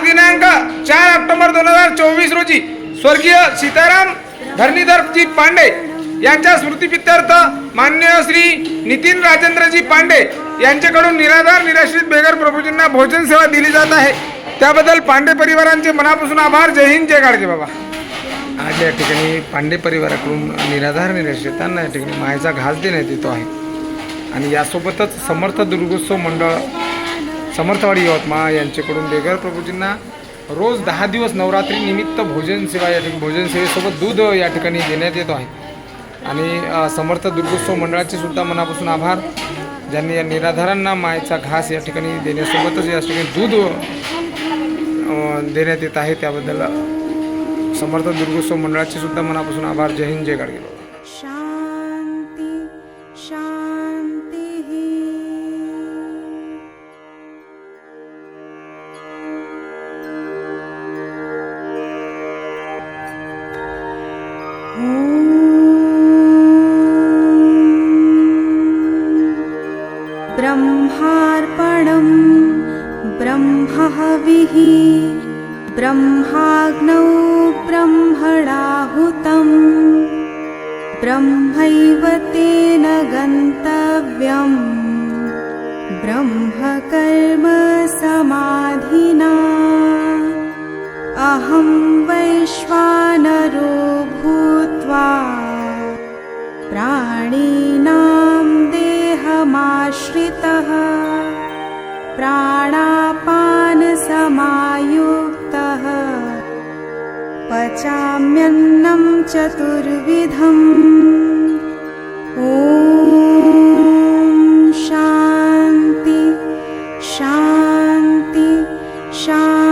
दिनांक चार ऑक्टोबर दोन हजार चोवीस रोजी स्वर्गीय सीताराम धरणीधरजी पांडे यांच्या स्मृतीपित्यर्थ मान्य श्री नितीन राजेंद्रजी पांडे यांच्याकडून निराधार निराश्रित बेगर प्रभूजींना भोजन सेवा दिली जात आहे. त्याबद्दल पांडे परिवारांचे मनापासून आभार. जय हिंद जय गाडगे बाबा. आज या ठिकाणी पांडे परिवाराकडून निराधार निराश्रितांना या ठिकाणी मायेचा घास देण्यात येतो आहे. आणि यासोबतच समर्थ दुर्गोत्सव मंडळ समर्थवाडी यवतमाळ यांच्याकडून बेघर प्रभूजींना रोज दहा दिवस नवरात्री निमित्त भोजन सेवा या ठिकाणी भोजन सेवेसोबत दूध या ठिकाणी देण्यात येतो आहे. आणि समर्थ दुर्गोत्सव मंडळाचे सुद्धा मनापासून आभार. ज्यांनी या निराधारांना मायेचा घास या ठिकाणी देण्यासोबतच या ठिकाणी दूध देण्यात येत आहे. त्याबद्दल समर्थ दुर्गोत्सव मंडळाचे सुद्धा मनापासून आभार. जय हिंद जय गाडगे ब्रह्मार्पणं ब्रह्महविः ब्रह्माग्नौ ब्रह्मणाहुतम् ब्रह्मैव तेन गन्तव्यम् ब्रह्मकर्म समाधिना अहं वैश्वानरो आश्रितः। प्राणापानसमायुक्तः। पचाम्यन्नं चतुर्विधम्। ॐ शान्ति शान्ति शान्ति।